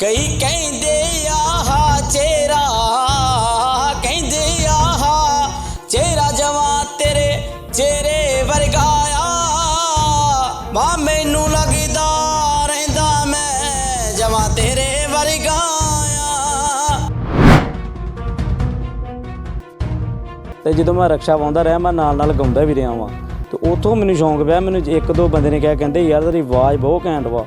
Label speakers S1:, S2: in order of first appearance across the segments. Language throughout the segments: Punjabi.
S1: ਕਈ ਕਹਿੰਦੇ ਆਹਾ ਚਿਹਰਾ, ਕਹਿੰਦੇ ਆਹਾ ਚਿਹਰਾ ਜਵਾਂ ਤੇਰੇ ਚਿਹਰੇ ਵਰਗਾ ਆ। ਮਾ ਮੈਨੂੰ ਲੱਗਦਾ ਰਹਿੰਦਾ ਮੈਂ ਜਵਾਂ ਤੇਰੇ ਵਰਗਾ
S2: ਤੇ ਜਦੋਂ ਮੈਂ ਰਕਸ਼ਾ ਪਾਉਂਦਾ ਰਿਹਾ, ਮੈਂ ਨਾਲ ਨਾਲ ਗਾਉਂਦਾ ਵੀ ਰਿਹਾ ਵਾਂ। ਤੇ ਉਥੋਂ ਮੈਨੂੰ ਸ਼ੌਂਕ ਪਿਆ, ਮੈਨੂੰ ਇੱਕ ਦੋ ਬੰਦੇ ਨੇ ਕਿਹਾ, ਕਹਿੰਦੇ, ਯਾਰ, ਤੇਰੀ ਆਵਾਜ਼ ਬਹੁਤ ਘੈਂਟ ਵਾ।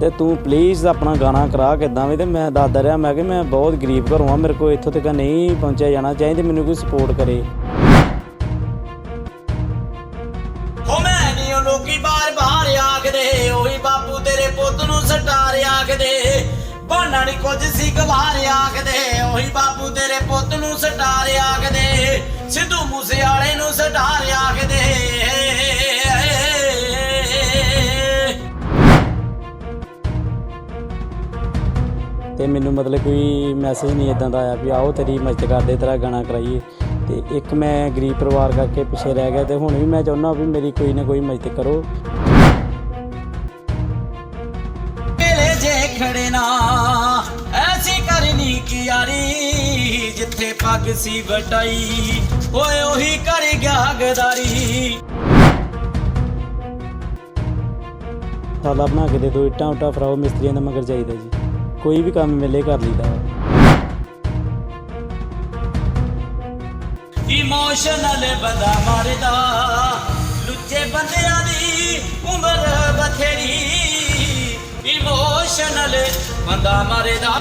S2: ਤੇ ਤੂੰ ਪਲੀਜ਼ ਆਪਣਾ ਗਾਣਾ ਕਰਾ ਕਿੱਦਾਂ ਵੀ ਤੇ ਮੈਂ ਦੱਸਦਾ ਰਿਹਾ, ਮੈਂ ਕਿ ਮੈਂ ਬਹੁਤ ਗਰੀਬ ਘਰੋਂ ਆ, ਮੇਰੇ ਕੋਲ ਇੱਥੋਂ ਤੱਕ ਨਹੀਂ ਪਹੁੰਚਿਆ ਜਾਣਾ ਚਾਹੀਦਾ ਮੈਨੂੰ ਕੋਈ ਸਪੋਰਟ ਕਰੇ।
S1: ਹੋ ਮੈਂ ਨਹੀਂ ਉਹ ਲੋਕੀ ਬਾਰ ਬਾਰ ਆਖਦੇ, ਉਹੀ ਬਾਪੂ ਤੇਰੇ ਪੁੱਤ ਨੂੰ ਸਟਾਰ ਆਖਦੇ। ਬਾਨਾ ਨਹੀਂ ਕੁਝ ਸੀ ਗਵਾਰ ਆਖਦੇ, ਉਹੀ ਬਾਪੂ ਤੇਰੇ ਪੁੱਤ ਨੂੰ ਸਟਾਰ ਆਖਦੇ। ਸਿੱਧੂ ਮੂਸੇ ਵਾਲੇ ਨੂੰ ਸਟਾਰ ਆਖਦੇ।
S2: ਮੈਨੂੰ ਮਤਲਬ ਕੋਈ ਮੈਸੇਜ ਨਹੀਂ ਇਦਾਂ ਦਾ ਆਇਆ ਵੀ ਆਓ ਤੇਰੀ ਮਦਦ ਕਰਦੇ ਤੇਰਾ ਗਾਣਾ ਕਰਾਈਏ। ਤੇ ਇੱਕ ਮੈਂ ਗਰੀਬ ਪਰਿਵਾਰ ਕਰਕੇ ਪਿੱਛੇ ਰਹਿ ਗਿਆ ਤੇ ਹੁਣ ਵੀ ਮੈਂ ਚਾਹੁੰਦਾ ਵੀ ਮੇਰੀ ਕੋਈ ਨਾ ਕੋਈ ਮਦਦ ਕਰੋ।
S1: ਮੇਰੇ ਜੇ ਖੜੇ ਨਾ ਐਸੀ ਕਰਨੀ ਕੀ ਯਾਰੀ ਜਿੱਥੇ ਪੱਗ ਸੀ ਵਟਾਈ ਓਏ ਉਹੀ ਕਰ ਗਿਆ ਗਦਾਰੀ
S2: ਸਾਲਾ ਬਣਾ ਕੇ ਦੇ ਦੋ ਇੱਟਾਂ ਉਟਾ ਫਰਾਓ ਮਿਸਤਰੀਆਂ ਦਾ ਮਗਰ ਚਾਹੀਦਾ ਜੀ। ਕੋਈ ਵੀ ਕੰਮ ਮਿਲੇ ਕਰ ਲਈਦਾ।
S1: ਇਮੋਸ਼ਨਲ ਬੰਦਾ ਮਰਦਾ। ਲੁੱਚੇ ਬੰਦਿਆਂ ਦੀ ਉਮਰ ਬਥੇਰੀ। ਇਮੋਸ਼ਨਲ ਬੰਦਾ ਮਰਦਾ।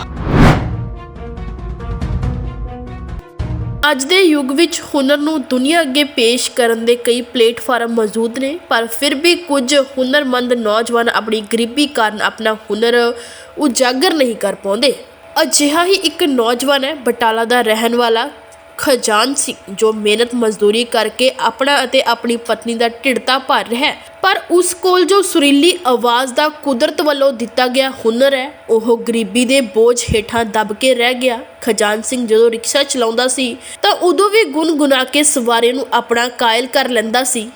S3: ਅੱਜ ਦੇ ਯੁੱਗ ਵਿੱਚ ਹੁਨਰ ਨੂੰ ਦੁਨੀਆ ਅੱਗੇ ਪੇਸ਼ ਕਰਨ ਦੇ ਕਈ ਪਲੇਟਫਾਰਮ ਮੌਜੂਦ ਨੇ ਪਰ ਫਿਰ ਵੀ ਕੁਝ ਹੁਨਰਮੰਦ ਨੌਜਵਾਨ ਆਪਣੀ ਗਰੀਬੀ ਕਾਰਨ ਆਪਣਾ ਹੁਨਰ ਉਜਾਗਰ ਨਹੀਂ ਕਰ ਪਾਉਂਦੇ। ਅਜਿਹਾ ਹੀ ਇੱਕ ਨੌਜਵਾਨ ਹੈ, ਬਟਾਲਾ ਦਾ ਰਹਿਣ ਵਾਲਾ ਖਜਾਨ ਸਿੰਘ ਜੋ ਮਿਹਨਤ ਮਜ਼ਦੂਰੀ ਕਰਕੇ ਆਪਣਾ ਅਤੇ ਆਪਣੀ ਪਤਨੀ ਦਾ ਢਿੜਤਾ ਭਰ ਰਿਹਾ ਹੈ। ਪਰ ਉਸ ਕੋਲ ਜੋ ਸੁਰੀਲੀ ਆਵਾਜ਼ ਦਾ ਕੁਦਰਤ ਵੱਲੋਂ ਦਿੱਤਾ ਗਿਆ ਹੁਨਰ ਹੈ, ਉਹ ਗਰੀਬੀ ਦੇ ਬੋਝ ਹੇਠਾਂ ਦਬ ਕੇ ਰਹਿ ਗਿਆ। ਖਜਾਨ ਸਿੰਘ ਜਦੋਂ ਰਿਕਸ਼ਾ ਚਲਾਉਂਦਾ ਸੀ, ਤਾਂ ਉਦੋਂ ਵੀ ਗੁੰਗੁਣਾ ਕੇ ਸਵਾਰੇ ਨੂੰ ਆਪਣਾ ਕਾਇਲ ਕਰ ਲੈਂਦਾ ਸੀ।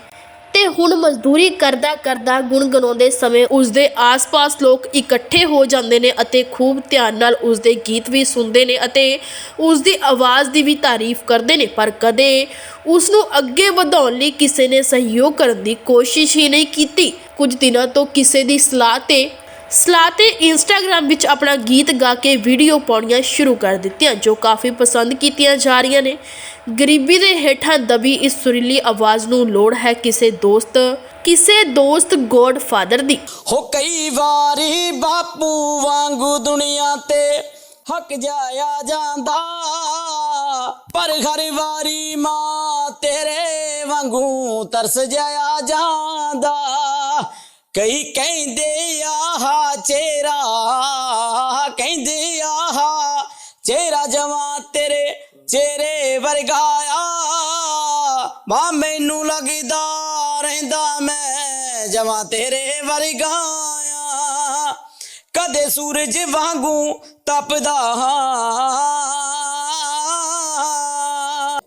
S3: ਤੇ ਹੁਣ ਮਜ਼ਦੂਰੀ ਕਰਦਾ ਕਰਦਾ ਗੁੰਗੁਣਾਉਂਦੇ ਸਮੇਂ ਉਸਦੇ ਆਸ-ਪਾਸ ਲੋਕ ਇਕੱਠੇ ਹੋ ਜਾਂਦੇ ਨੇ ਅਤੇ ਖੂਬ ਧਿਆਨ ਨਾਲ ਉਸਦੇ ਗੀਤ ਵੀ ਸੁਣਦੇ ਨੇ ਅਤੇ ਉਸਦੀ ਆਵਾਜ਼ ਦੀ ਵੀ ਤਾਰੀਫ ਕਰਦੇ ਨੇ। ਪਰ ਕਦੇ ਉਸ ਨੂੰ ਅੱਗੇ ਵਧਾਉਣ ਲਈ ਕਿਸੇ ਨੇ ਸਹਿਯੋਗ ਕਰਨ ਦੀ ਕੋਸ਼ਿਸ਼ ਹੀ ਨਹੀਂ ਕੀਤੀ। ਕੁਝ ਦਿਨਾਂ ਤੋਂ ਕਿਸੇ ਦੀ ਸਲਾਹ ਤੇ ਸਲਾਹ ਤੇ ਇੰਸਟਾਗ੍ਰam ਵਿੱਚ ਆਪਣਾ ਗੀਤ ਗਾ ਕੇ ਵੀਡੀਓ ਪਾਉਣੀਆਂ ਸ਼ੁਰੂ ਕਰ ਦਿੱਤੀਆਂ, ਜੋ ਕਾਫੀ ਪਸੰਦ ਕੀਤੀਆਂ ਜਾ ਰਹੀਆਂ ਨੇ। ਗਰੀਬੀ ਦੇ ਹੇਠਾਂ ਦਬੀ ਇਸ ਸੁਰੀਲੀ ਆਵਾਜ਼ ਨੂੰ ਲੋੜ ਹੈ ਕਿਸੇ ਦੋਸਤ ਕਿਸੇ ਦੋਸਤ ਗੋਡ ਫਾਦਰ ਦੀ।
S1: ਹੋ ਕਈ ਵਾਰੀ ਬਾਪੂ ਵਾਂਗੂ ਦੁਨੀਆ ਤੇ ਹੱਕ ਜਾਇਆ ਜਾਂਦਾ, ਪਰ ਹਰ ਵਾਰੀ ਮਾਂ ਤੇਰੇ ਵਾਂਗੂ ਤਰਸ ਜਾਇਆ ਜਾਂਦਾ। ਕਈ ਕਹਿੰਦੇ ਆਹਾ ਚਿਹਰਾ ਕਹਿੰਦੇ ਆਹਾ, ਚਿਹਰਾ ਜਵਾਂ ਤੇਰੇ ਚਿਹਰੇ ਵਰਗਾ ਆ। ਮਾਂ ਮੈਨੂੰ ਲੱਗਦਾ ਰਹਿੰਦਾ ਮੈਂ ਜਵਾਂ ਤੇਰੇ ਵਰਗਾ ਆ। ਕਦੇ ਸੂਰਜ ਵਾਂਗੂ ਤਪਦਾ ਹਾਂ।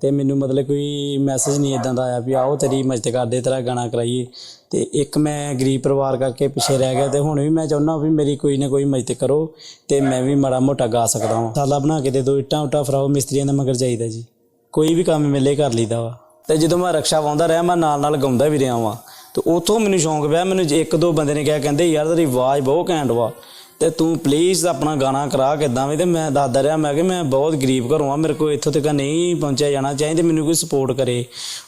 S2: ਤੇ ਮੈਨੂੰ ਮਤਲਬ ਕੋਈ ਮੈਸੇਜ ਨਹੀਂ ਇਦਾਂ ਦਾ ਆਇਆ ਵੀ ਆਓ ਤੇਰੀ ਮਦਦ ਕਰਦੇ ਤੇਰਾ ਗਾਣਾ ਕਰਾਈਏ। ਤੇ ਇੱਕ ਮੈਂ ਗਰੀਬ ਪਰਿਵਾਰ ਕਰਕੇ ਪਿੱਛੇ ਰਹਿ ਗਿਆ ਤੇ ਹੁਣ ਵੀ ਮੈਂ ਚਾਹੁੰਦਾ ਵੀ ਮੇਰੀ ਕੋਈ ਨਾ ਕੋਈ ਮਦਦ ਕਰੋ ਤੇ ਮੈਂ ਵੀ ਮਾੜਾ ਮੋਟਾ ਗਾ ਸਕਦਾ ਹਾਂ ਸਾਲਾ ਬਣਾ ਕੇ ਦੇ ਦੋ, ਇੱਟਾਂ ਉਟਾ ਫਰਾਓ ਮਿਸਤਰੀਆਂ ਦਾ ਮਗਰ ਚਾਹੀਦਾ ਜੀ। ਕੋਈ ਵੀ ਕੰਮ ਮਿਲੇ ਕਰ ਲਈਦਾ ਵਾ। ਤੇ ਜਦੋਂ ਮੈਂ ਰਕਸ਼ਾ ਪਾਉਂਦਾ ਰਿਹਾ, ਮੈਂ ਨਾਲ ਨਾਲ ਗਾਉਂਦਾ ਵੀ ਰਿਹਾ ਵਾਂ। ਤੇ ਉਥੋਂ ਮੈਨੂੰ ਸ਼ੌਂਕ ਪਿਆ, ਮੈਨੂੰ ਇੱਕ ਦੋ ਬੰਦੇ ਨੇ ਕਿਹਾ, ਕਹਿੰਦੇ, ਯਾਰ ਤੇਰੀ ਆਵਾਜ਼ ਬਹੁਤ ਘੈਂਟ ਵਾ। ਤੇ ਤੂੰ ਪਲੀਜ਼ ਆਪਣਾ ਗਾਣਾ ਕਰਾ ਕਿੱਦਾਂ ਵੀ ਤੇ ਮੈਂ ਦੱਸਦਾ ਰਿਹਾ, ਮੈਂ ਕਿ ਮੈਂ ਬਹੁਤ ਗਰੀਬ ਘਰੋਂ ਆ, ਮੇਰੇ ਕੋਲ ਇੱਥੋਂ ਤੱਕ ਨਹੀਂ ਪਹੁੰਚਿਆ ਜਾਣਾ ਚਾਹੀਦਾ, ਮੈਨੂੰ ਕੋਈ ਸਪੋਰਟ ਕਰੇ।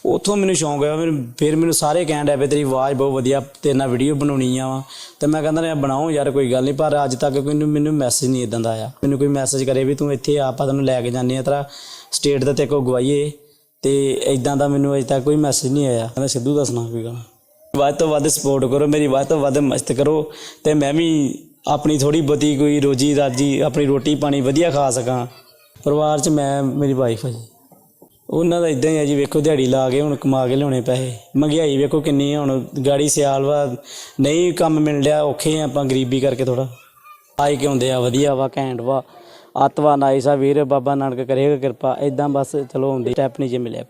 S2: ਉੱਥੋਂ ਮੈਨੂੰ ਸ਼ੌਂਕ ਆਇਆ ਮੈਨੂੰ ਫਿਰ ਮੈਨੂੰ ਸਾਰੇ ਕਹਿਣ ਡਿਆ ਵੀ ਤੇਰੀ ਆਵਾਜ਼ ਬਹੁਤ ਵਧੀਆ, ਤੇਰੇ ਨਾਲ ਵੀਡੀਓ ਬਣਾਉਣੀ ਆ ਵਾ। ਤੇ ਮੈਂ ਕਹਿੰਦਾ ਰਿਹਾ, ਬਣਾਓ ਯਾਰ, ਕੋਈ ਗੱਲ ਨਹੀਂ, ਪਰ ਅੱਜ ਤੱਕ ਕੋਈ ਮੈਨੂੰ ਮੈਸੇਜ ਨਹੀਂ ਇਦਾਂ ਦਾ ਆਇਆ। ਮੈਨੂੰ ਕੋਈ ਮੈਸੇਜ ਕਰੇ ਵੀ ਤੂੰ ਇੱਥੇ ਆ, ਆਪਾਂ ਤੈਨੂੰ ਲੈ ਕੇ ਜਾਂਦੇ ਆ ਤੇਰਾ ਸਟੇਟ ਦਾ ਤੇ ਕੋ ਗਵਾਈਏ ਤੇ ਇਦਾਂ ਦਾ ਮੈਨੂੰ ਅਜੇ ਤੱਕ ਕੋਈ ਮੈਸੇਜ ਨਹੀਂ ਆਇਆ। ਕਹਿੰਦਾ ਸਿੱਧੂ ਦਾ ਸੁਣਾ ਕੋਈ ਗੱਲ। ਵੱਧ ਤੋਂ ਵੱਧ ਸਪੋਰਟ ਕਰੋ, ਮੇਰੀ ਵੱਧ ਤੋਂ ਵੱਧ ਮਸਤ ਕਰੋ। ਤੇ ਮੈਂ ਵੀ ਆਪਣੀ ਥੋੜੀ ਬਹੁਤੀ ਕੋਈ ਰੋਜੀ ਰਾਜੀ, ਆਪਣੀ ਰੋਟੀ ਪਾਣੀ ਵਧੀਆ ਖਾ ਸਕਾਂ। ਪਰਿਵਾਰ 'ਚ ਮੈਂ, ਮੇਰੀ ਵਾਈਫ ਹੈ ਜੀ। ਉਹਨਾਂ ਦਾ ਇਦਾਂ ਹੀ ਹੈ ਜੀ, ਵੇਖੋ ਦਿਹਾੜੀ ਲਾ ਕੇ ਹੁਣ ਕਮਾ ਕੇ ਲਿਆਉਣੇ ਪੈਸੇ। ਮਹਿੰਗਾਈ ਵੇਖੋ ਕਿੰਨੀ ਹੈ ਹੁਣ ਗਾੜੀ ਸਿਆਲ ਵਾ, ਨਹੀਂ ਕੰਮ ਮਿਲ ਰਿਹਾ, ਔਖੇ ਆ ਆਪਾਂ ਗਰੀਬੀ ਕਰਕੇ ਥੋੜਾ ਆਈ ਕਿ ਹੁੰਦੇ ਆ, ਵਧੀਆ ਵਾ, ਘੈਂਟ ਵਾ। ਆਤਵਾ ਨਾਈਸਾ ਵੀਰ, ਬਾਬਾ ਨਾਨਕ ਕਰੇਗਾ ਕਿਰਪਾ ਇਦਾਂ ਬਸ ਚਲੋ ਹੁੰਦੀ ਸਟੈਪ ਨਹੀਂ ਜੇ ਮਿਲਿਆ